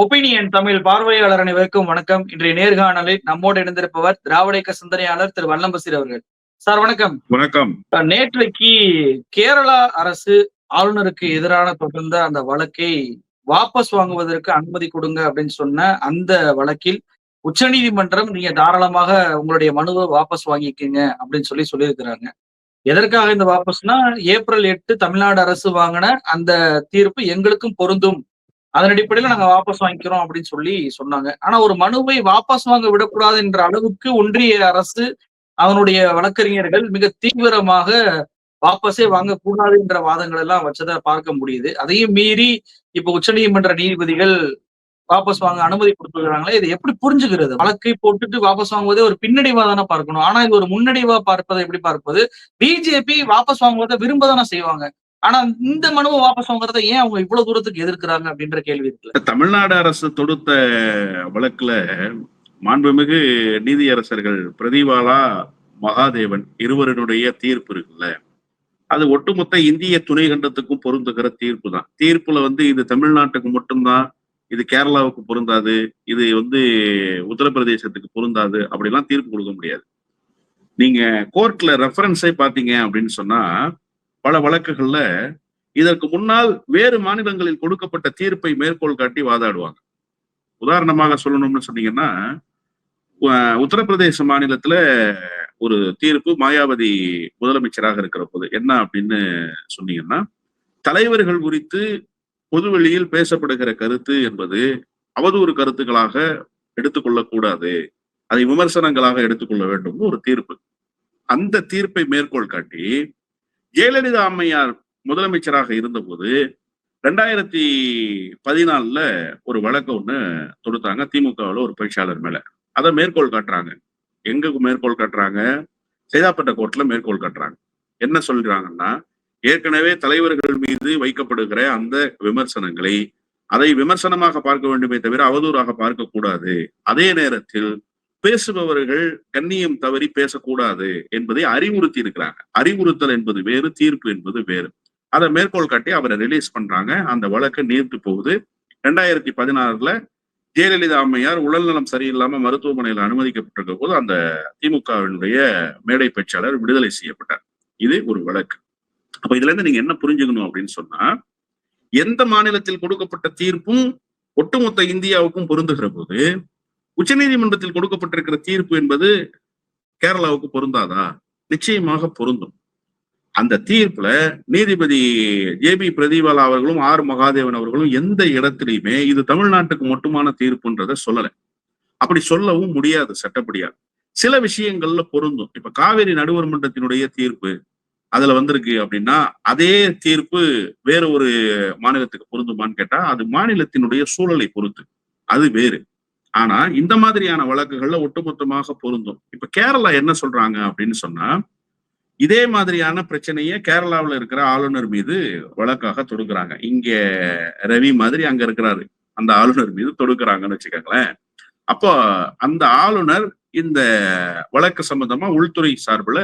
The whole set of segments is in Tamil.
ஒப்பீனியன் தமிழ் பார்வையாளர் அனைவருக்கும் வணக்கம். இன்றைய நேர்காணலில் நம்மோடு இணைந்திருப்பவர் திராவிட சிந்தனையாளர் திரு வல்லம்பசீர் அவர்கள். சார் வணக்கம். வணக்கம். நேற்றைக்கு கேரளா அரசு ஆளுநருக்கு எதிரான தொடர்ந்த அந்த வழக்கை வாபஸ் வாங்குவதற்கு அனுமதி கொடுங்க அப்படின்னு சொன்ன அந்த வழக்கில் உச்சநீதிமன்றம் நீங்க தாராளமாக உங்களுடைய மனுவை வாபஸ் வாங்கிக்கங்க அப்படின்னு சொல்லி சொல்லியிருக்கிறாங்க. எதற்காக இந்த வாபஸ்னா ஏப்ரல் எட்டு தமிழ்நாடு அரசு வாங்கின அந்த தீர்ப்பு எங்களுக்கும் பொருந்தும் அதன் அடிப்படையில நாங்க வாபஸ் வாங்கிக்கிறோம் அப்படின்னு சொல்லி சொன்னாங்க. ஆனா ஒரு மனுவை வாபஸ் வாங்க விடக்கூடாது என்ற அளவுக்கு ஒன்றிய அரசு அதனுடைய வழக்கறிஞர்கள் மிக தீவிரமாக வாபஸே வாங்கக்கூடாது என்ற வாதங்கள் எல்லாம் வச்சதை பார்க்க முடியுது. அதையும் மீறி இப்ப உச்சநீதிமன்ற நீதிபதிகள் வாபஸ் வாங்க அனுமதி கொடுத்துருக்காங்களே இதை எப்படி புரிஞ்சுக்கிறது? வழக்கை போட்டுட்டு வாபஸ் வாங்குவதே ஒரு பின்னடைவா தானே பார்க்கணும். ஆனா இது ஒரு முன்னடைவா பார்ப்பதை எப்படி பார்ப்பது? பிஜேபி வாபஸ் வாங்குவதை விரும்ப தானே செய்வாங்க. ஆனா இந்த மனுவை வாபஸ் வாங்குறத ஏன் அவங்க இவ்வளவு தூரத்துக்கு எதிர்க்கிறாங்க அப்படின்ற கேள்வி இருக்குல்ல தமிழ்நாடு அரசு தொடுத்த வழக்குல மாண்புமிகு நீதியரசர்கள் பிரதிவாலா மகாதேவன் இருவரினுடைய தீர்ப்பு இருக்குல்ல? அது ஒட்டுமொத்த இந்திய துணை கண்டத்துக்கும் பொருந்துகிற தீர்ப்பு தான். தீர்ப்புல வந்து இது தமிழ்நாட்டுக்கு மட்டும்தான் இது கேரளாவுக்கு பொருந்தாது இது வந்து உத்தரப்பிரதேசத்துக்கு பொருந்தாது அப்படிலாம் தீர்ப்பு கொடுக்க முடியாது. நீங்க கோர்ட்ல ரெஃபரன்ஸே பாத்தீங்க அப்படின்னு சொன்னா பல வழக்குகள்ல இதற்கு முன்னால் வேறு மாநிலங்களில் கொடுக்கப்பட்ட தீர்ப்பை மேற்கோள் காட்டி வாதாடுவாங்க. உதாரணமாக சொல்லணும்னு சொன்னீங்கன்னா உத்தரப்பிரதேச மாநிலத்துல ஒரு தீர்ப்பு மாயாவதி முதலமைச்சராக இருக்கிற போது என்ன அப்படின்னு சொன்னீங்கன்னா தலைவர்கள் குறித்து பொதுவெளியில் பேசப்படுகிற கருத்து என்பது அவதூறு கருத்துக்களாக எடுத்துக்கொள்ளக்கூடாது. அதை விமர்சனங்களாக எடுத்துக்கொள்ள வேண்டும் ஒரு தீர்ப்பு. அந்த தீர்ப்பை மேற்கோள் காட்டி ஜெயலலிதா அம்மையார் முதலமைச்சராக இருந்தபோது ரெண்டாயிரத்தி பதினாலுல ஒரு வழக்கு ஒண்ணு தொடுத்தாங்க. திமுகவில் ஒரு பேச்சாளர் மேல. அதை மேற்கோள் காட்டுறாங்க. எங்க மேற்கோள் காட்டுறாங்க? சேதாப்பட்ட கோர்ட்ல மேற்கோள் காட்டுறாங்க. என்ன சொல்றாங்கன்னா ஏற்கனவே தலைவர்கள் மீது வைக்கப்படுகிற அந்த விமர்சனங்களை அதை விமர்சனமாக பார்க்க வேண்டுமே தவிர அவதூறாக பார்க்க கூடாது அதே நேரத்தில் பேசுபவர்கள் கண்ணியம் தவறி பேசக்கூடாது என்பதை அறிவுறுத்தி இருக்கிறாங்க. அறிவுறுத்தல் என்பது வேறு தீர்ப்பு என்பது வேறு. அதை மேற்கோள் காட்டி அவரை ரிலீஸ் பண்றாங்க. அந்த வழக்கு நீர்த்து போகுது. ரெண்டாயிரத்தி பதினாறுல ஜெயலலிதா அம்மையார் உடல்நலம் சரியில்லாம மருத்துவமனையில் அனுமதிக்கப்பட்டிருக்க போது அந்த திமுகவினுடைய மேடை பேச்சாளர் விடுதலை செய்யப்பட்டார். இது ஒரு வழக்கு. அப்ப இதுல இருந்து நீங்க என்ன புரிஞ்சுக்கணும் அப்படின்னு சொன்னா எந்த மாநிலத்தில் கொடுக்கப்பட்ட தீர்ப்பும் ஒட்டுமொத்த இந்தியாவுக்கும் பொருந்துகிற போது உச்சநீதிமன்றத்தில் கொடுக்கப்பட்டிருக்கிற தீர்ப்பு என்பது கேரளாவுக்கு பொருந்தாதா? நிச்சயமாக பொருந்தும். அந்த தீர்ப்புல நீதிபதி ஜே பி பிரதீபாலா அவர்களும் ஆர் மகாதேவன் அவர்களும் எந்த இடத்திலையுமே இது தமிழ்நாட்டுக்கு மட்டுமான தீர்ப்புன்றத சொல்லல. அப்படி சொல்லவும் முடியாது சட்டப்படியா சில விஷயங்கள்ல பொருந்தும். இப்ப காவேரி நடுவர் மன்றத்தினுடைய தீர்ப்பு அதுல வந்திருக்கு அப்படின்னா அதே தீர்ப்பு வேற ஒரு மாநிலத்துக்கு பொருந்துமான்னு கேட்டா அது மாநிலத்தினுடைய சூழலை பொறுத்து. அது வேறு. ஆனா இந்த மாதிரியான வழக்குகள்ல ஒட்டுமொத்தமாக பொருந்தும். இப்ப கேரளா என்ன சொல்றாங்க அப்படின்னு சொன்னா இதே மாதிரியான பிரச்சனையை கேரளாவில் இருக்கிற ஆளுநர் மீது வழக்காக தொடுக்கிறாங்க. இங்க ரவி மாதிரி அங்க இருக்கிறாரு. அந்த ஆளுநர் மீது தொடுக்கிறாங்கன்னு வச்சுக்கோங்களேன். அப்போ அந்த ஆளுநர் இந்த வழக்கு சம்பந்தமா உள்துறை சார்பில்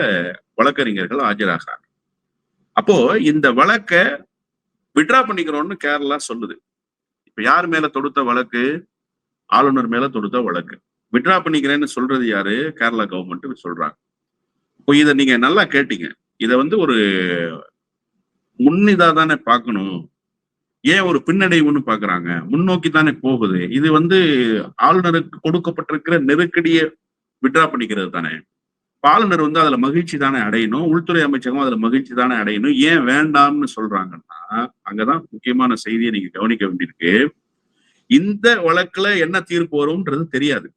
வழக்கறிஞர்கள் ஆஜராகிறாங்க. அப்போ இந்த வழக்க விட்ரா பண்ணிக்கிறோம்னு கேரளா சொல்லுது. இப்ப யார் மேல தொடுத்த வழக்கு? ஆளுநர் மேல தொடுத்த வழக்கு. விட்ரா பண்ணிக்கிறேன்னு சொல்றது யாரு? கேரளா கவர்மெண்ட் சொல்றாங்க. இப்போ இதை நீங்க நல்லா கேட்டீங்க. இதை வந்து ஒரு முன்னிதா தானே பார்க்கணும். ஏன் ஒரு பின்னடைவுன்னு பாக்குறாங்க முன்னோக்கி தானே போகுது. இது வந்து ஆளுநருக்கு கொடுக்கப்பட்டிருக்கிற நெருக்கடியை விட்ரா பண்ணிக்கிறது தானே. ஆளுநர் வந்து அதுல மகிழ்ச்சி தானே அடையணும். உள்துறை அமைச்சகம் அதுல மகிழ்ச்சி தானே அடையணும். ஏன் வேண்டாம்னு சொல்றாங்கன்னா அங்கதான் முக்கியமான செய்தியை நீங்க கவனிக்க வேண்டியிருக்கு. இந்த வழக்குல என்ன தீர்ப்பு வரும்ன்றது தெரியாது.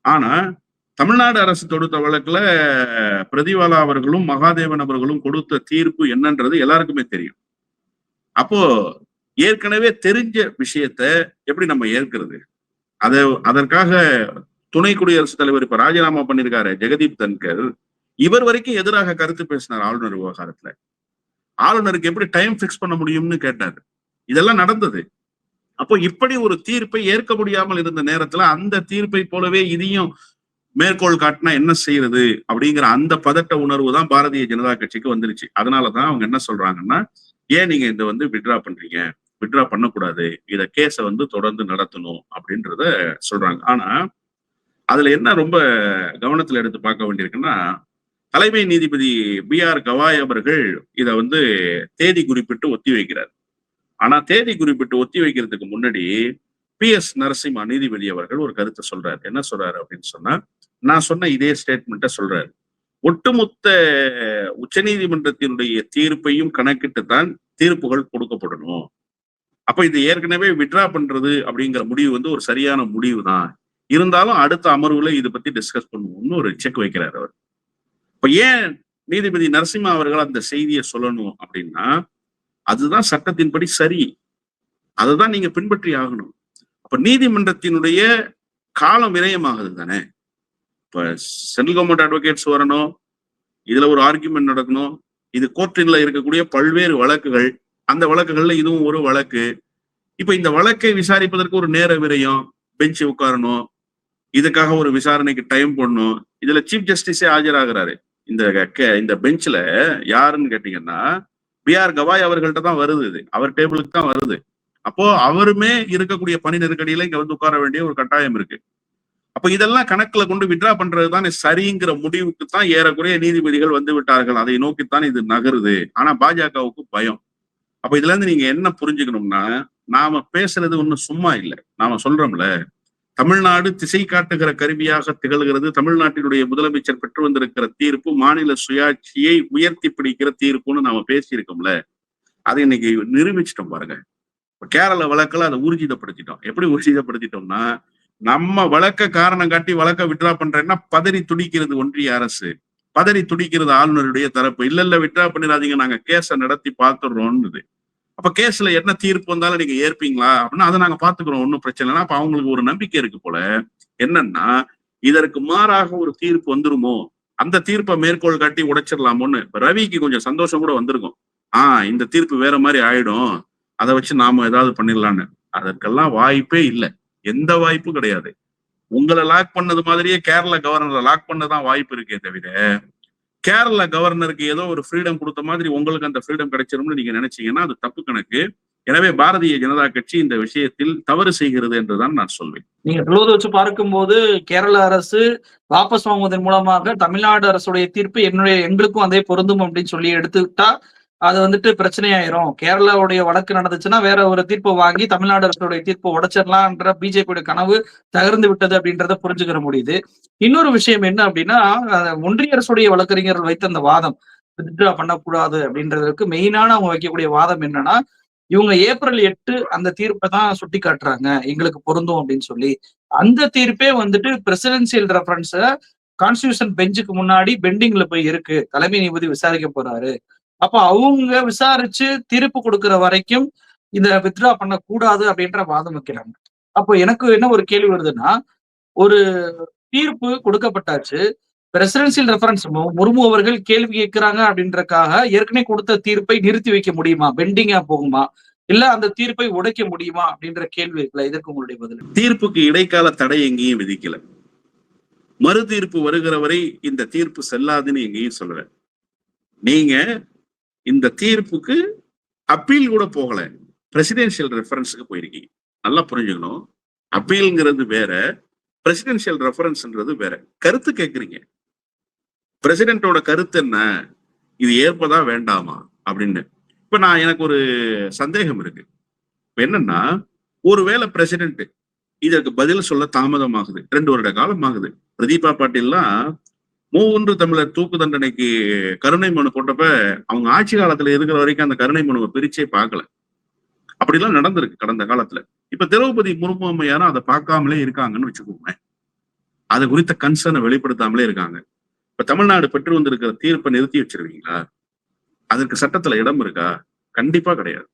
ஆனா தமிழ்நாடு அரசு தொடுத்த வழக்குல பிரதிவாலா அவர்களும் மகாதேவன் அவர்களும் கொடுத்த தீர்ப்பு என்னன்றது எல்லாருக்குமே தெரியும். அப்போ ஏற்கனவே தெரிஞ்ச விஷயத்த எப்படி நம்ம ஏற்கிறது? அதை அதற்காக துணை குடியரசுத் தலைவர் இப்ப ராஜினாமா பண்ணிருக்காரு ஜெகதீப் தன்கர். இவர் வரைக்கும் எதிராக கருத்து பேசினார் ஆளுநர் விவகாரத்துல. ஆளுநருக்கு எப்படி டைம் பிக்ஸ் பண்ண முடியும்னு கேட்டார். இதெல்லாம் நடந்தது. அப்போ இப்படி ஒரு தீர்ப்பை ஏற்க முடியாமல் இருந்த நேரத்துல அந்த தீர்ப்பை போலவே இதையும் மேற்கோள் காட்டினா என்ன செய்யறது அப்படிங்கிற அந்த பதட்ட உணர்வு தான் பாரதிய ஜனதா கட்சிக்கு வந்துருச்சு. அதனாலதான் அவங்க என்ன சொல்றாங்கன்னா ஏன் நீங்க இதை வந்து விட்ரா பண்றீங்க? வித்ட்ரா பண்ணக்கூடாது. இத கேஸை வந்து தொடர்ந்து நடத்தணும் அப்படின்றத சொல்றாங்க. ஆனா அதுல என்ன ரொம்ப கவனத்துல எடுத்து பார்க்க வேண்டியிருக்குன்னா தலைமை நீதிபதி பி ஆர் கவாய் அவர்கள் இதை வந்து தேதி குறிப்பிட்டு ஒத்தி வைக்கிறார். ஆனா தேதி குறிப்பிட்டு ஒத்தி வைக்கிறதுக்கு முன்னாடி பி எஸ் நரசிம்மா நீதிபதி அவர்கள் ஒரு கருத்தை சொல்றாரு. என்ன சொல்றாரு அப்படின்னு சொன்னா நான் சொன்ன இதே ஸ்டேட்மெண்ட்டை சொல்றாரு. ஒட்டுமொத்த உச்சநீதிமன்றத்தினுடைய தீர்ப்பையும் கணக்கிட்டு தான் தீர்ப்புகள் கொடுக்கப்படணும். அப்ப இது ஏற்கனவே விட்ரா பண்றது அப்படிங்கிற முடிவு வந்து ஒரு சரியான முடிவு தான் இருந்தாலும் அடுத்த அமர்வுல இதை பத்தி டிஸ்கஸ் பண்ணுவோம்னு ஒரு செக் வைக்கிறார் அவர். இப்ப ஏன் நீதிபதி நரசிம்மா அவர்கள் அந்த செய்தியை சொல்லணும் அப்படின்னா அதுதான் சட்டத்தின்படி சரி. அதுதான் நீங்க பின்பற்றி ஆகணும். அப்ப நீதிமன்றத்தினுடைய காலம் விரயமாகுது தானே? இப்ப சென்ட்ரல் கவர்மெண்ட் அட்வொகேட்ஸ் வரணும். இதுல ஒரு ஆர்குமெண்ட் நடக்கணும். இது கோர்ட்டின்ல இருக்கக்கூடிய பல்வேறு வழக்குகள். அந்த வழக்குகள்ல இதுவும் ஒரு வழக்கு. இப்ப இந்த வழக்கை விசாரிப்பதற்கு ஒரு நேர விரயம். பெஞ்ச் உட்காரணும். இதுக்காக ஒரு விசாரணைக்கு டைம் போடணும். இதுல சீஃப் ஜஸ்டிஸே ஆஜராகிறாரு. இந்த இந்த பெஞ்ச்ல யாருன்னு கேட்டீங்கன்னா பி ஆர் கவாய் அவர்கள்ட்ட தான் வருது இது. அவர் டேபிளுக்கு தான் வருது. அப்போ அவருமே இருக்கக்கூடிய பணி நெருக்கடியில இங்க வந்து உட்கார வேண்டிய ஒரு கட்டாயம் இருக்கு. அப்ப இதெல்லாம் கணக்குல கொண்டு விட்ரா பண்றது தான் சரிங்கிற முடிவுக்கு தான் ஏறக்குறைய நீதிபதிகள் வந்து விட்டார்கள். அதை நோக்கித்தான் இது நகருது. ஆனா பாஜகவுக்கு பயம். அப்ப இதுல இருந்து நீங்க என்ன புரிஞ்சுக்கணும்னா நாம பேசுறது ஒண்ணும் சும்மா இல்லை. நாம சொல்றோம்ல தமிழ்நாடு திசை காட்டுகிற கருவியாக திகழ்கிறது. தமிழ்நாட்டினுடைய முதலமைச்சர் பெற்று வந்திருக்கிற தீர்ப்பு மாநில சுயாட்சியை உயர்த்தி பிடிக்கிற தீர்ப்புன்னு நாம பேசியிருக்கோம்ல. அதை இன்னைக்கு நிரூபிச்சிட்டோம் பாருங்க. இப்ப கேரள வழக்கில் அதை ஊர்ஜிதப்படுத்திட்டோம். எப்படி ஊர்ஜிதப்படுத்திட்டோம்னா நம்ம வழக்க காரணம் காட்டி வழக்க விட்ரா பண்றேன்னா பதறி துடிக்கிறது ஒன்றிய அரசு. பதறி துடிக்கிறது ஆளுநருடைய தரப்பு. இல்ல இல்ல விட்ரா பண்ணிடாதீங்க. நாங்க கேஸ நடத்தி பார்த்துடுறோம் அப்ப கேஸ்ல என்ன தீர்ப்பு வந்தாலும் நீங்க ஏற்பீங்களா? அப்படின்னா அதை நாங்க பாத்துக்கிறோம் ஒன்றும் பிரச்சனை இல்லை. அப்ப அவங்களுக்கு ஒரு நம்பிக்கை இருக்கு போல. என்னன்னா இதற்கு மாறாக ஒரு தீர்ப்பு வந்துருமோ? அந்த தீர்ப்பை மேற்கோள் காட்டி உடைச்சிடலாமோன்னு. ரவிக்கு கொஞ்சம் சந்தோஷம் கூட வந்திருக்கும். ஆஹ் இந்த தீர்ப்பு வேற மாதிரி ஆயிடும். அதை வச்சு நாம ஏதாவது பண்ணிடலான்னு. அதற்கெல்லாம் வாய்ப்பே இல்லை. எந்த வாய்ப்பும் கிடையாது. உங்களை லாக் பண்ணது மாதிரியே கேரள கவர்னரை லாக் பண்ணதான் வாய்ப்பு இருக்கே தவிர கேரள கவர்னருக்கு ஏதோ ஒரு ஃப்ரீடம் கொடுத்த மாதிரி உங்களுக்கு அந்த ஃப்ரீடம் கிடைச்சிரும்னு நீங்க நினைச்சீங்கன்னா அது தப்பு கணக்கு. எனவே பாரதிய ஜனதா கட்சி இந்த விஷயத்தில் தவறு செய்கிறது என்றுதான் நான் சொல்வேன். நீங்க சொல்வதை வச்சு பார்க்கும்போது கேரள அரசு வாபஸ் வாங்குவதன் மூலமாக தமிழ்நாடு அரசுடைய தீர்ப்பு என்னுடைய எங்களுக்கும் அதே பொருந்தும் அப்படின்னு சொல்லி எடுத்துக்கிட்டா அது வந்துட்டு பிரச்சனையாயிரும். கேரளாவுடைய வழக்கு நடந்துச்சுன்னா வேற ஒரு தீர்ப்பை வாங்கி தமிழ்நாடு அரசுடைய தீர்ப்பை உடைச்சிடலாம்ன்ற பிஜேபியோட கனவு தகர்ந்து விட்டது அப்படின்றத புரிஞ்சுக்கிற முடியுது. இன்னொரு விஷயம் என்ன அப்படின்னா ஒன்றிய அரசுடைய வழக்கறிஞர்கள் வைத்த அந்த வாதம் வித்ட்ரா பண்ணக்கூடாது அப்படின்றதுக்கு மெயினான அவங்க வைக்கக்கூடிய வாதம் என்னன்னா இவங்க ஏப்ரல் எட்டு அந்த தீர்ப்பை தான் சுட்டி காட்டுறாங்க எங்களுக்கு பொருந்தும் அப்படின்னு சொல்லி. அந்த தீர்ப்பே வந்துட்டு பிரசிடென்சியல் ரெஃபரன்ஸ கான்ஸ்டியூஷன் பெஞ்சுக்கு முன்னாடி பெண்டிங்ல போய் இருக்கு. தலைமை நீதிபதி விசாரிக்க போறாரு. அப்ப அவங்க விசாரிச்சு தீர்ப்பு கொடுக்கிற வரைக்கும் இந்த வித்ட்ரா பண்ணக்கூடாது அப்படின்ற வாதம் வைக்கிறாங்க. அப்போ எனக்கு என்ன ஒரு கேள்வி வருதுன்னா ஒரு தீர்ப்பு கொடுக்கப்பட்டாச்சு பிரசிடென்சியல் ரெஃபரன்ஸ் முர்மு அவர்கள் கேள்வி கேட்கிறாங்க அப்படின்றக்காக ஏற்கனவே கொடுத்த தீர்ப்பை நிறுத்தி வைக்க முடியுமா? பெண்டிங்கா போகுமா? இல்ல அந்த தீர்ப்பை உடைக்க முடியுமா? அப்படின்ற கேள்வி இருக்குல்ல இதற்கு உங்களுடைய பதில்? தீர்ப்புக்கு இடைக்கால தடை எங்கேயும் விதிக்கல. மறு தீர்ப்பு வருகிற வரை இந்த தீர்ப்பு செல்லாதுன்னு எங்கேயும் சொல்லல. நீங்க இந்த தீர்ப்புக்கு அப்பீல் கூட போகல. பிரசிடென்சியல் ரெஃபரன்ஸுக்கு போயிருக்கீங்க. நல்லா புரிஞ்சுக்கணும். அப்பீல்ங்கிறது வேற பிரசிடென்சியல் ரெஃபரன்ஸ்ன்றது வேற. கருத்து கேட்குறீங்க பிரசிடென்ட்டோட கருத்து என்ன? இது ஏற்பதா வேண்டாமா? அப்படின்னு. இப்ப நான் எனக்கு ஒரு சந்தேகம் இருக்கு. இப்ப என்னன்னா ஒருவேளை பிரசிடென்ட் இதற்கு பதில் சொல்ல தாமதமாகுது. ரெண்டு வருட காலம் ஆகுது பிரதீபா பாட்டீல்லாம் மூன்று தமிழர் தூக்கு தண்டனைக்கு கருணை மனு போட்டப்ப அவங்க ஆட்சி காலத்துல இருக்கிற வரைக்கும் அந்த கருணை மனுவை பிரிச்சே பார்க்கல. அப்படிலாம் நடந்திருக்கு கடந்த காலத்துல. இப்ப திரௌபதி முர்மு அம்மையாரும் அதை பார்க்காமலே இருக்காங்கன்னு வச்சுக்கோங்க அது குறித்த கன்சர்னை வெளிப்படுத்தாமலே இருக்காங்க. இப்ப தமிழ்நாடு பெற்று வந்திருக்கிற தீர்ப்பை நிறுத்தி வச்சிருவீங்களா? அதற்கு சட்டத்துல இடம் இருக்கா? கண்டிப்பா கிடையாது.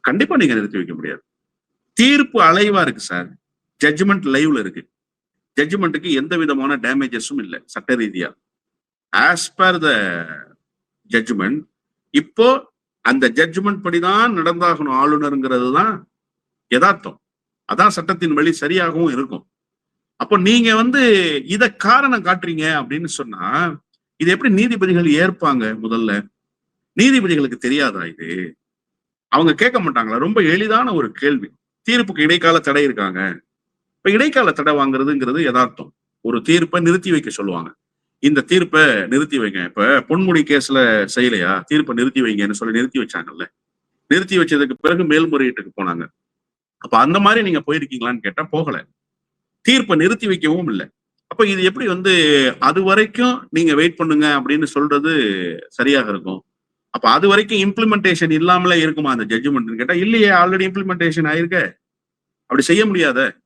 கண்டிப்பா நீங்க நிறுத்தி வைக்க முடியாது. தீர்ப்பு அலைவா இருக்கு சார். ஜட்ஜ்மெண்ட் லைவ்ல இருக்கு. ஜட்ஜ்மெண்ட்டுக்கு எந்த விதமான டேமேஜஸும் இல்லை சட்ட ரீதியா ஆஸ் பர் த ஜட்ஜ்மெண்ட் இப்போ அந்த ஜட்ஜ்மெண்ட் படிதான் நடந்தாகணும் ஆளுநருங்கிறது தான் யதார்த்தம். அதான் சட்டத்தின் வழி சரியாகவும் இருக்கும். அப்போ நீங்க வந்து இத காரணம் காட்டுறீங்க அப்படின்னு சொன்னா இது எப்படி நீதிபதிகள் ஏற்பாங்க முதல்ல? நீதிபதிகளுக்கு தெரியாதா இது? அவங்க கேட்க மாட்டாங்களா? ரொம்ப எளிதான ஒரு கேள்வி. தீர்ப்புக்கு இடைக்கால தடை இருக்காங்க. இப்ப இடைக்கால தடை வாங்குறதுங்கிறது யதார்த்தம். ஒரு தீர்ப்பை நிறுத்தி வைக்க சொல்லுவாங்க. இந்த தீர்ப்பை நிறுத்தி வைங்க. இப்ப பொன்முடி கேஸ்ல செய்யலையா? தீர்ப்பை நிறுத்தி வைங்கன்னு சொல்லி நிறுத்தி வச்சாங்கல்ல. நிறுத்தி வச்சதுக்கு பிறகு மேல்முறையீட்டுக்கு போனாங்க. அப்ப அந்த மாதிரி நீங்க போயிருக்கீங்களான்னு கேட்டா போகல. தீர்ப்பை நிறுத்தி வைக்கவும் இல்லை. அப்ப இது எப்படி வந்து அது வரைக்கும் நீங்க வெயிட் பண்ணுங்க அப்படின்னு சொல்றது சரியாக இருக்கும். அப்ப அது வரைக்கும் இம்ப்ளிமெண்டேஷன் இல்லாமலே இருக்குமா அந்த ஜட்ஜ்மெண்ட்னு கேட்டா இல்லையே ஆல்ரெடி இம்ப்ளிமெண்டேஷன் ஆயிருக்க. அப்படி செய்ய முடியாத.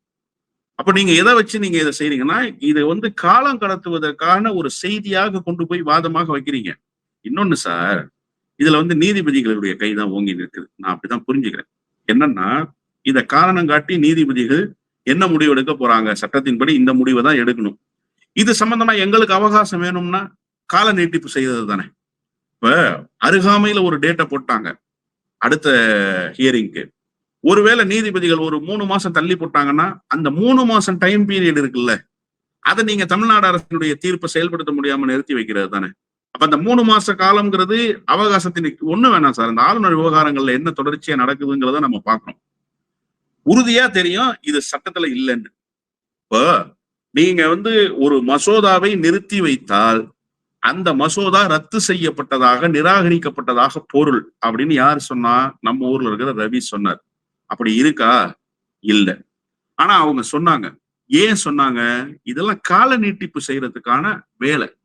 அப்ப நீங்க எதை வச்சு நீங்க இதை செய்றீங்கன்னா இதை வந்து காலம் கடத்துவதற்கான ஒரு செய்தியாக கொண்டு போய் வாதமாக வைக்கிறீங்க. இன்னொன்னு சார் இதுல வந்து நீதிபதிகளுடைய கைதான் ஓங்கி நிற்குது. நான் அப்படிதான் புரிஞ்சுக்கிறேன். என்னன்னா இதை காரணம் காட்டி நீதிபதிகள் என்ன முடிவு எடுக்க போறாங்க? சட்டத்தின்படி இந்த முடிவை தான் எடுக்கணும். இது சம்பந்தமா எங்களுக்கு அவகாசம் வேணும்னா கால நீட்டிப்பு செய்தது தானே. இப்ப அருகாமையில ஒரு டேட்டை போட்டாங்க. அடுத்த ஹியரிங்க்கு ஒருவேளை நீதிபதிகள் ஒரு மூணு மாசம் தள்ளி போட்டாங்கன்னா அந்த மூணு மாசம் டைம் பீரியட் இருக்குல்ல அதை நீங்க தமிழ்நாடு அரசினுடைய தீர்ப்பை செயல்படுத்த முடியாம நிறுத்தி வைக்கிறது தானே? அப்ப அந்த மூணு மாச காலம்ங்கிறது அவகாசத்தின் ஒண்ணு வேணாம் சார். இந்த ஆளுநர் விவகாரங்கள்ல என்ன தொடர்ச்சியா நடக்குதுங்கிறத நம்ம பார்க்கணும். உறுதியா தெரியும் இது சட்டத்துல இல்லைன்னு. இப்போ நீங்க வந்து ஒரு மசோதாவை நிறுத்தி வைத்தால் அந்த மசோதா ரத்து செய்யப்பட்டதாக நிராகரிக்கப்பட்டதாக பொருள் அப்படின்னு யார் சொன்னா நம்ம ஊர்ல இருக்கிற ரவி சொன்னார். அப்படி இருக்கா? இல்ல. ஆனா அவங்க சொன்னாங்க. ஏன் சொன்னாங்க? இதெல்லாம் கால நீட்டிப்பு செய்யறதுக்கான வேலை.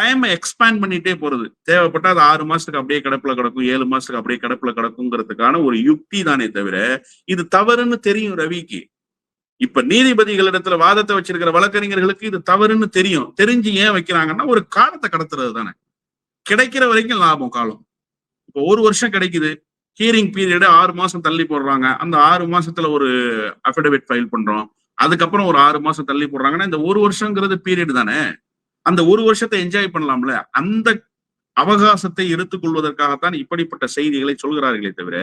டைமை எக்ஸ்பேண்ட் பண்ணிட்டே போறது. தேவைப்பட்டா அது ஆறு மாசத்துக்கு அப்படியே கிடப்புல கிடக்கும் ஏழு மாசத்துக்கு அப்படியே கிடப்புல கிடக்குங்கிறதுக்கான ஒரு யுக்தி தானே தவிர இது தவறுன்னு தெரியும் ரவிக்கு. இப்ப நீதிபதிகளிடத்துல வாதத்தை வச்சிருக்கிற வழக்கறிஞர்களுக்கு இது தவறுன்னு தெரியும். தெரிஞ்சு ஏன் வைக்கிறாங்கன்னா ஒரு காலத்தை கடத்துறது தானே. கிடைக்கிற வரைக்கும் லாபம் காலம். இப்போ ஒரு வருஷம் கிடைக்குது. ஹியரிங் பீரியடு ஆறு மாசம் தள்ளி போடுறாங்க. அந்த ஆறு மாசத்துல ஒரு அஃபிடவிட் ஃபைல் பண்றோம். அதுக்கப்புறம் ஒரு ஆறு மாசம் தள்ளி போடுறாங்கன்னா இந்த ஒரு வருஷங்கிறது பீரியட் தானே? அந்த ஒரு வருஷத்தை என்ஜாய் பண்ணலாம்ல? அந்த அவகாசத்தை எடுத்துக்கொள்வதற்காகத்தான் இப்படிப்பட்ட செய்திகளை சொல்கிறார்களே தவிர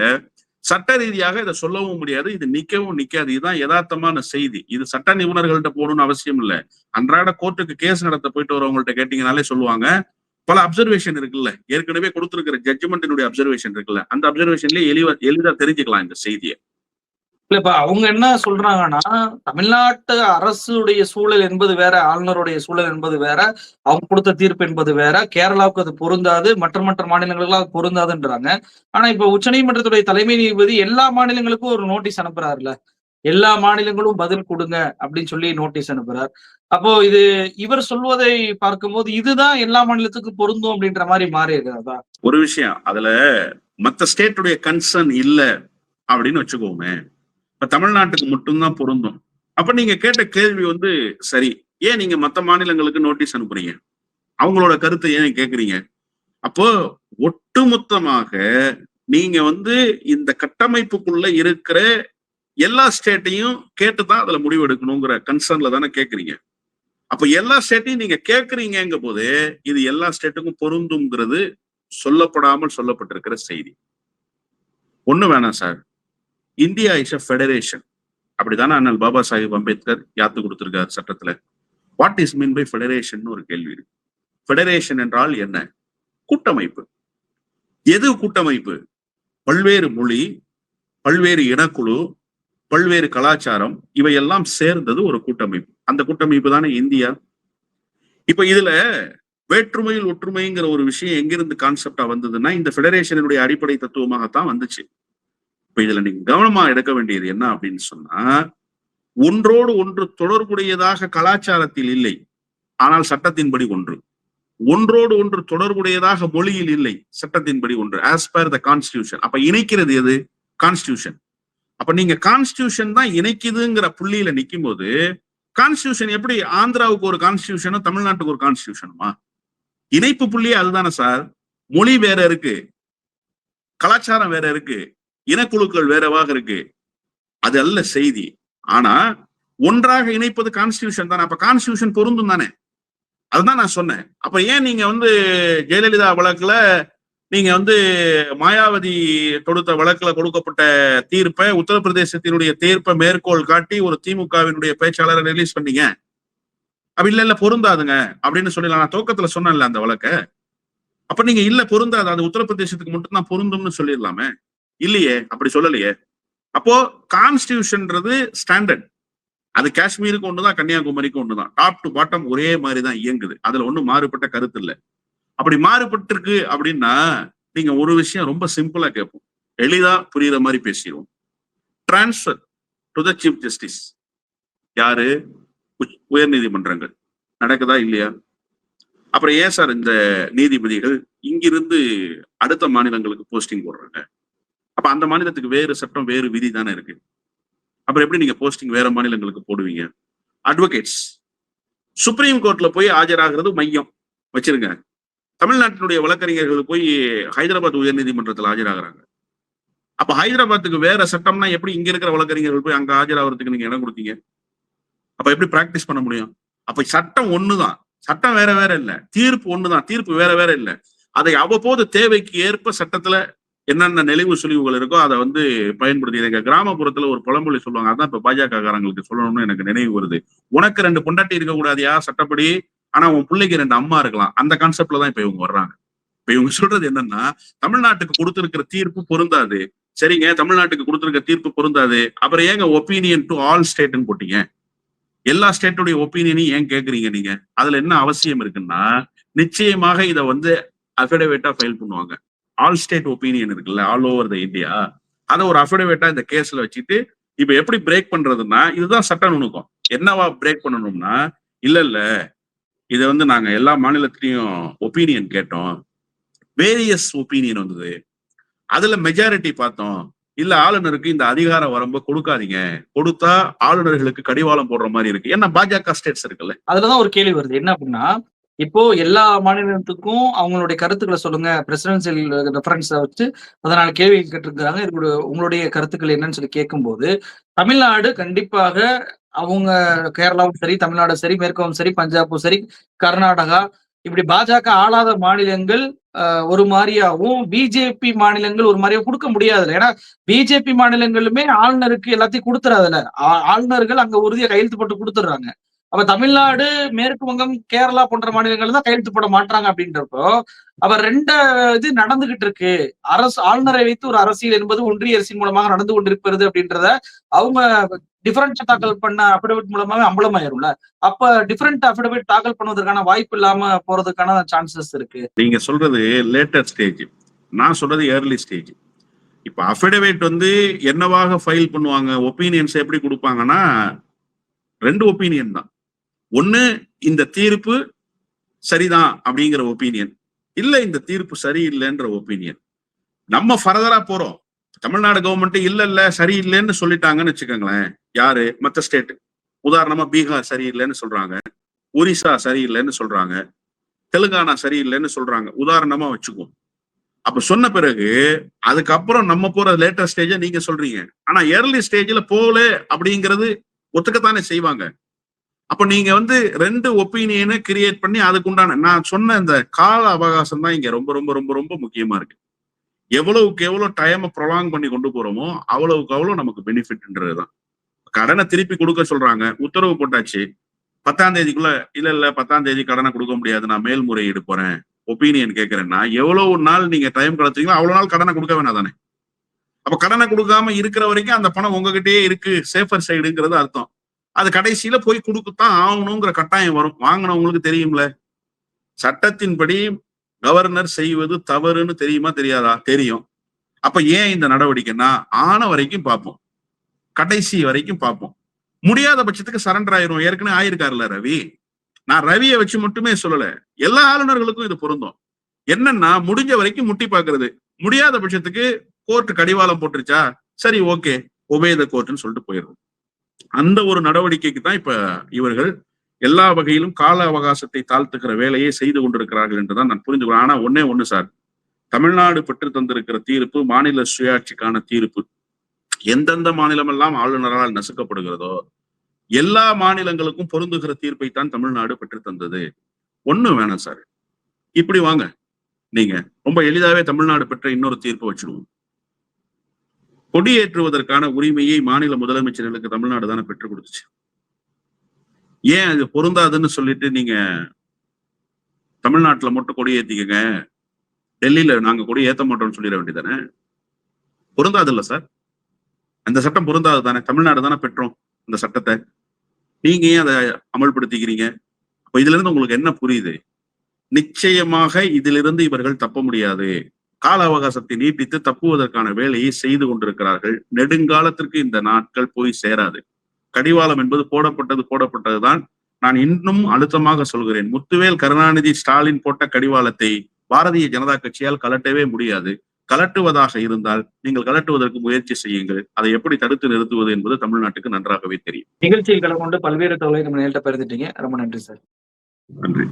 சட்ட ரீதியாக இதை சொல்லவும் முடியாது இது நிக்கவும் நிக்காது இதுதான் யதார்த்தமான செய்தி. இது சட்ட நிபுணர்கள்ட்ட போகணும்னு அவசியம் இல்லை. அன்றாட கோர்ட்டுக்கு கேஸ் நடத்த போயிட்டு வரவங்கள்ட்ட கேட்டீங்கனாலே சொல்லுவாங்க பல அப்சர்வேஷன் இருக்குல்ல. ஏற்கனவே கொடுத்திருக்கிற ஜட்ஜ்மெண்ட்டினுடைய அப்சர்வேஷன் இருக்குல்ல. அந்த அப்சர்வேஷன்லயே எளிவா எளிதா தெரிஞ்சுக்கலாம் இந்த செய்தியை. இல்ல இப்ப அவங்க என்ன சொல்றாங்கன்னா தமிழ்நாட்டு அரசுடைய சூழல் என்பது வேற ஆளுநருடைய சூழல் என்பது வேற அவங்க கொடுத்த தீர்ப்பு என்பது வேற கேரளாவுக்கு அது பொருந்தாது மற்ற மற்ற மாநிலங்களுக்கு அது பொருந்தாதுன்றாங்க. ஆனா இப்ப உச்சநீதிமன்றத்துடைய தலைமை நீதிபதி எல்லா மாநிலங்களுக்கும் ஒரு நோட்டீஸ் அனுப்புறாருல்ல. எல்லா மாநிலங்களும் பதில் கொடுங்க அப்படின்னு சொல்லி நோட்டீஸ் அனுப்புறார். அப்போ இது இவர் சொல்வதை பார்க்கும்போது இதுதான் எல்லா மாநிலத்துக்கும் பொருந்தும் அப்படின்ற மாதிரி மாறி இருக்கிறதா ஒரு விஷயம் அதுல மத்த ஸ்டேட்டுடைய கன்சர்ன் இல்ல அப்படின்னு வச்சுக்கோமே இப்ப தமிழ்நாட்டுக்கு மட்டும்தான் பொருந்தும். அப்ப நீங்க கேட்ட கேள்வி வந்து சரி ஏன் நீங்க மத்த மாநிலங்களுக்கு நோட்டீஸ் அனுப்புறீங்க? அவங்களோட கருத்தை ஏன் கேக்குறீங்க? அப்போ ஒட்டுமொத்தமாக நீங்க வந்து இந்த கட்டமைப்புக்குள்ள இருக்கிற எல்லா ஸ்டேட்டையும் கேட்டுதான் அதுல முடிவு எடுக்கணுங்கிற கன்சர்ன்ல தானே கேக்குறீங்க. அப்ப எல்லா ஸ்டேட்டையும் நீங்க கேக்குறீங்க போது இது எல்லா ஸ்டேட்டுக்கும் பொருந்துங்கிறது சொல்லப்படாமல் சொல்லப்பட்டிருக்கிற செய்தி. ஒண்ணு வேணாம் sir India is a federation அப்படிதானே அண்ணல் பாபா சாஹிப் அம்பேத்கர் யாத்து கொடுத்திருக்காரு சட்டத்துல? What is mean by federation ஒரு கேள்வி இருக்கு. ஃபெடரேஷன் என்றால் என்ன? கூட்டமைப்பு. எது கூட்டமைப்பு? பல்வேறு மொழி பல்வேறு இனக்குழு பல்வேறு கலாச்சாரம் இவையெல்லாம் சேர்ந்தது ஒரு கூட்டமைப்பு. அந்த கூட்டமைப்பு தானே இந்தியா? இப்ப இதுல வேற்றுமையில் ஒற்றுமைங்கிற ஒரு விஷயம் எங்கிருந்து கான்செப்டா வந்ததுன்னா இந்த ஃபெடரேஷனுடைய அடிப்படை தத்துவமாகத்தான் வந்துச்சு. இப்ப இதுல நீங்க கவனமா எடுக்க வேண்டியது என்ன அப்படின்னு சொன்னா ஒன்றோடு ஒன்று தொடர்புடையதாக கலாச்சாரத்தில் இல்லை. ஆனால் சட்டத்தின்படி ஒன்று. ஒன்றோடு ஒன்று தொடர்புடையதாக மொழியில் இல்லை. சட்டத்தின்படி ஒன்று. ஆஸ் பர் த கான்ஸ்டியூஷன் அப்ப இணைக்கிறது எது? கான்ஸ்டியூஷன் அப்ப நீங்க கான்ஸ்டியூஷன் தான் இணைக்குதுங்கிற புள்ளியில நிக்கும் போது கான்ஸ்டியூஷன் எப்படி? ஆந்திராவுக்கு ஒரு கான்ஸ்டியூஷனும் தமிழ்நாட்டுக்கு ஒரு கான்ஸ்டியூஷனுமா இணைப்பு புள்ளியே அதுதானே சார். மொழி வேற இருக்கு. கலாச்சாரம் வேற இருக்கு. இனக்குழுக்கள் வேறவாக இருக்கு. அது அல்ல செய்தி. ஆனா ஒன்றாக இணைப்பது கான்ஸ்டியூஷன் தானே. அப்ப கான்ஸ்டியூஷன் பொருந்தும் தானே. அதுதான் நான் சொன்னேன். அப்ப ஏன் நீங்க வந்து ஜெயலலிதா வழக்குல நீங்க வந்து மாயாவதி தொடுத்த வழக்குல கொடுக்கப்பட்ட தீர்ப்பை உத்தரப்பிரதேசத்தினுடைய தீர்ப்பை மேற்கோள் காட்டி ஒரு திமுகவினுடைய பேச்சாளரை ரிலீஸ் பண்ணீங்க. அப்படி இல்ல இல்ல பொருந்தாதுங்க அப்படின்னு சொல்லி நான் துவக்கத்துல சொன்னேன்ல அந்த வழக்க. அப்ப நீங்க இல்ல பொருந்தாது. அது உத்தரப்பிரதேசத்துக்கு மட்டும்தான் பொருந்தும்னு சொல்லிடலாமே. இல்லையே அப்படி சொல்லலையே. அப்போ கான்ஸ்டியூஷன்ன்றது ஸ்டாண்டர்ட் அது காஷ்மீருக்கு ஒண்ணுதான் கன்னியாகுமரிக்கு ஒண்ணுதான். டாப் டு பாட்டம் ஒரே மாதிரி தான் இயங்குது. அதுல ஒண்ணும் மாறுபட்ட கருத்து இல்லை. அப்படி மாறுபட்டிருக்கு அப்படின்னா நீங்க ஒரு விஷயம் ரொம்ப சிம்பிளா கேட்போம். எளிதா புரியுற மாதிரி பேசிடுவோம். Transfer to the chief justice யாரு? உயர் நீதிமன்றங்கள். நடக்குதா இல்லையா? அப்புறம் ஏன் சார் இந்த நீதிபதிகள் இங்கிருந்து அடுத்த மாநிலங்களுக்கு போஸ்டிங் போடுறாங்க? அப்ப அந்த மாநிலத்துக்கு வேறு சட்டம் வேறு விதி தானே இருக்கு. அப்புறம் எப்படி நீங்க போஸ்டிங் வேற மாநிலங்களுக்கு போடுவீங்க? அட்வொகேட்ஸ் சுப்ரீம் கோர்ட்ல போய் ஆஜராகிறது மையம். வச்சிருங்க. தமிழ்நாட்டினுடைய வழக்கறிஞர்கள் போய் ஹைதராபாத் உயர்நீதிமன்றத்தில் ஆஜராகிறாங்க. அப்ப ஹைதராபாத்துக்கு வேற சட்டம்னா எப்படி இங்க இருக்கிற வழக்கறிஞர்கள் போய் அங்க ஆஜராகிறதுக்கு நீங்க இடம் கொடுத்தீங்க? அப்ப எப்படி பிராக்டிஸ் பண்ண முடியும்? அப்ப சட்டம் ஒண்ணுதான். சட்டம் வேற வேற இல்ல. தீர்ப்பு ஒண்ணுதான். தீர்ப்பு வேற வேற இல்ல. அதை அவ்வப்போது தேவைக்கு ஏற்ப சட்டத்துல என்னென்ன நெளிவு சுழிவுகள் இருக்கோ அதை வந்து பயன்படுத்தி எங்க கிராமப்புறத்துல ஒரு பழமொழி சொல்லுவாங்க. அதான் இப்ப பாஜக காரங்களுக்கு சொல்லணும்னு எனக்கு நினைவு வருது. உனக்கு ரெண்டு பொண்டாட்டி இருக்க கூடாதியா சட்டப்படி ஆனா உன் பிள்ளைக்கு ரெண்டு அம்மா இருக்கலாம். அந்த கான்செப்ட்ல தான் இப்ப இவங்க வர்றாங்க. இப்ப இவங்க சொல்றது என்னன்னா தமிழ்நாட்டுக்கு கொடுத்திருக்கிற தீர்ப்பு பொருந்தாது. சரிங்க தமிழ்நாட்டுக்கு கொடுத்திருக்க தீர்ப்பு பொருந்தாது. அப்புறம் ஏங்க ஒப்பீனியன் டு ஆல் ஸ்டேட்னு போட்டீங்க? எல்லா ஸ்டேட்டுடைய ஒப்பீனியனையும் ஏன் கேக்குறீங்க நீங்க? அதுல என்ன அவசியம் இருக்குன்னா நிச்சயமாக இதை வந்து அஃபிடவிட்டா ஃபைல் பண்ணுவாங்க. ஆல் ஸ்டேட் ஒப்பீனியன் இருக்குல்ல ஆல் ஓவர் த இந்தியா அதை ஒரு அஃபிடவிட்டா இந்த கேஸ்ல வச்சுட்டு இப்ப எப்படி பிரேக் பண்றதுன்னா இதுதான் சட்ட நுணுக்கம். என்னவா பிரேக் பண்ணணும்னா இல்ல இல்ல. இதை வந்து நாங்க எல்லா மாநிலத்திலையும் ஒப்பீனியன் கேட்டோம். வேரியஸ் ஒப்பீனியன் வந்தது. அதுல மெஜாரிட்டி பார்த்தோம். இல்ல ஆளுநருக்கு இந்த அதிகார வரம்பு கொடுக்காதீங்க. கொடுத்தா ஆளுநர்களுக்கு கடிவாளம் போடுற மாதிரி இருக்கு. ஏன்னா பாஜக ஸ்டேட்ஸ் இருக்குல்ல. அதுலதான் ஒரு கேள்வி வருது. என்ன அப்படின்னா இப்போ எல்லா மாநிலத்துக்கும் அவங்களுடைய கருத்துக்களை சொல்லுங்க. பிரசிடென்சியல் ரெஃபரன்ஸை வச்சு அதனால கேள்வி கேட்டிருக்கிறாங்க. இது உங்களுடைய கருத்துக்கள் என்னன்னு சொல்லி கேட்கும்போது தமிழ்நாடு கண்டிப்பாக அவங்க கேரளாவும் சரி தமிழ்நாடும் சரி மேற்கும் சரி பஞ்சாபும் சரி கர்நாடகா இப்படி பாஜக ஆளாத மாநிலங்கள் ஒரு மாதிரியாவும் பிஜேபி மாநிலங்கள் ஒரு மாதிரியா கொடுக்க முடியாது ஏன்னா பிஜேபி மாநிலங்களுமே ஆளுநருக்கு எல்லாத்தையும் கொடுத்துறாதுல ஆளுநர்கள் அங்க உறுதியை கையெழுத்து போட்டு கொடுத்துடுறாங்க. அப்ப தமிழ்நாடு மேற்கு வங்கம் கேரளா போன்ற மாநிலங்கள் தான் கையெழுத்து போட மாட்டாங்க அப்படின்றப்போ அப்ப ரெண்டு இது நடந்துகிட்டு இருக்கு. அரசு ஆளுநரை வைத்து ஒரு அரசியல் என்பது ஒன்றிய அரசின் மூலமாக நடந்து கொண்டிருக்கிறது அப்படின்றத அவங்க டிஃபரன்ஸ் தாக்கல் பண்ண அபிடவிட் மூலமாவே அம்பலமாயிரும்ல. அப்ப டிஃபரெண்ட் அபிடவிட் தாக்கல் பண்ணுவதற்கான வாய்ப்பு இல்லாம போறதுக்கான சான்சஸ் இருக்கு. நீங்க சொல்றது லேட்டர் ஸ்டேஜ் நான் சொல்றது ஏர்லி ஸ்டேஜ் இப்ப அஃபிடவிட் வந்து என்னவாக ஃபைல் பண்ணுவாங்க? ஒப்பீனியன்ஸ் எப்படி கொடுப்பாங்கன்னா ரெண்டு ஒப்பீனியன் தான். ஒண்ணு இந்த தீர்ப்பு சரிதான் அப்படிங்கிற ஒப்பீனியன் இல்ல இந்த தீர்ப்பு சரியில்லைன்ற ஒப்பீனியன் நம்ம ஃபர்தரா போறோம். தமிழ்நாடு கவர்மெண்ட் இல்ல இல்ல சரியில்லைன்னு சொல்லிட்டாங்கன்னு வச்சுக்கோங்களேன். யாரு? மத்த ஸ்டேட் உதாரணமா பீகார் சரியில்லைன்னு சொல்றாங்க. ஒரிசா சரியில்லைன்னு சொல்றாங்க. தெலுங்கானா சரியில்லைன்னு சொல்றாங்க. உதாரணமா வச்சுக்குவோம். அப்ப சொன்ன பிறகு அதுக்கப்புறம் நம்ம போற லேட்டஸ்ட் ஸ்டேஜ நீங்க சொல்றீங்க. ஆனா ஏர்லி ஸ்டேஜ்ல போகல அப்படிங்கிறது ஒத்துக்கத்தானே செய்வாங்க. அப்ப நீங்க வந்து ரெண்டு ஒப்பீனியனை கிரியேட் பண்ணி அதுக்கு உண்டான நான் சொன்ன இந்த கால அவகாசம் தான் இங்க ரொம்ப ரொம்ப ரொம்ப ரொம்ப முக்கியமா இருக்கு. எவ்வளவுக்கு எவ்வளவு டைமை ப்ரொலாங் பண்ணி கொண்டு போறோமோ அவ்வளவுக்கு அவ்வளவு நமக்கு பெனிஃபிட்ன்றதுதான் கடனை திருப்பி கொடுக்க சொல்றாங்க. உத்தரவு போட்டாச்சு. பத்தாம் தேதிக்குள்ள இல்ல இல்ல பத்தாம் தேதி கடனை கொடுக்க முடியாது. நான் மேல்முறையீடு போறேன். ஒப்பீனியன் கேட்கறேன்னா எவ்வளவு நாள் நீங்க டைம் கடத்துறீங்களோ அவ்வளவு நாள் கடனை கொடுக்க வேணாம் தானே. அப்ப கடனை கொடுக்காம இருக்கிற வரைக்கும் அந்த பணம் உங்ககிட்டயே இருக்கு. சேஃபர் சைடுங்கிறது அர்த்தம். அது கடைசியில போய் கொடுக்கத்தான் ஆகணுங்கிற கட்டாயம் வரும். வாங்கினவங்களுக்கு தெரியும்ல. சட்டத்தின்படி கவர்னர் செய்வது தவறுன்னு தெரியுமா தெரியாதா? தெரியும். அப்ப ஏன் இந்த நடவடிக்கைன்னா ஆன வரைக்கும் பார்ப்போம். கடைசி வரைக்கும் பார்ப்போம். முடியாத பட்சத்துக்கு சரண்டர் ஆயிரும். ஏற்கனவே ஆயிருக்காருல்ல ரவி. நான் ரவியை வச்சு மட்டுமே சொல்லல. எல்லா ஆளுநர்களுக்கும் இது பொருந்தும். என்னன்னா முடிஞ்ச வரைக்கும் முட்டி பாக்குறது முடியாத பட்சத்துக்கு கோர்ட் கடிவாளம் போட்டுருச்சா? சரி ஓகே உபேத கோர்ட்னு சொல்லிட்டு போயிடுறோம் அந்த ஒரு நடவடிக்கைக்கு தான் இப்ப இவர்கள் எல்லா வகையிலும் கால அவகாசத்தை தாழ்த்துக்கிற வேலையை செய்து கொண்டிருக்கிறார்கள் என்றுதான் நான் புரிஞ்சுக்கிறேன் ஆனா ஒன்னே ஒண்ணு சார் தமிழ்நாடு பெற்று தந்திருக்கிற தீர்ப்பு மாநில சுயாட்சிக்கான தீர்ப்பு. எந்தெந்த மாநிலமெல்லாம் ஆளுநரால் நசுக்கப்படுகிறதோ எல்லா மாநிலங்களுக்கும் பொருந்துகிற தீர்ப்பை தான் தமிழ்நாடு பெற்று தந்தது. ஒண்ணு வேணாம் சார் இப்படி வாங்க. நீங்க ரொம்ப எளிதாவே தமிழ்நாடு பெற்ற இன்னொரு தீர்ப்பு வச்சிருவோம் கொடியேற்றுவதற்கான உரிமையை மாநில முதலமைச்சர்களுக்கு தமிழ்நாடு தானே பெற்றுக் கொடுத்துச்சு. ஏன் அது பொருந்தாதுன்னு சொல்லிட்டு நீங்க தமிழ்நாட்டுல மட்டும் கொடி ஏத்திக்கங்க டெல்லியில நாங்க கொடி ஏத்த மாட்டோம்னு சொல்லிட வேண்டியதானே? பொருந்தாது இல்ல சார். அந்த சட்டம் பொருந்தாது தானே. தமிழ்நாடு தானே பெற்றோம் அந்த சட்டத்தை. நீங்க ஏன் அதை அமல்படுத்திக்கிறீங்க? அப்ப இதுல இருந்து உங்களுக்கு என்ன புரியுது? நிச்சயமாக இதிலிருந்து இவர்கள் தப்ப முடியாது. கால அவகாசத்தை நீட்டித்து தப்புவதற்கான வேலையை செய்து கொண்டிருக்கிறார்கள். நெடுங்காலத்திற்கு இந்த நாட்கள் போய் சேராது. கடிவாளம் என்பது போடப்பட்டது போடப்பட்டதுதான். நான் இன்னும் அழுத்தமாக சொல்கிறேன். முத்துவேல் கருணாநிதி ஸ்டாலின் போட்ட கடிவாளத்தை பாரதிய ஜனதா கட்சியால் கலட்டவே முடியாது. கலட்டுவதாக இருந்தால் நீங்கள் கலட்டுவதற்கு முயற்சி செய்யுங்கள். அதை எப்படி தடுத்து நிறுத்துவது என்பது தமிழ்நாட்டுக்கு நன்றாகவே தெரியும். நிகழ்ச்சியில் கலந்து கொண்டு பல்வேறு நம்ம நேரிட்ட பகிர்ந்துட்டீங்க ரொம்ப நன்றி சார். நன்றி.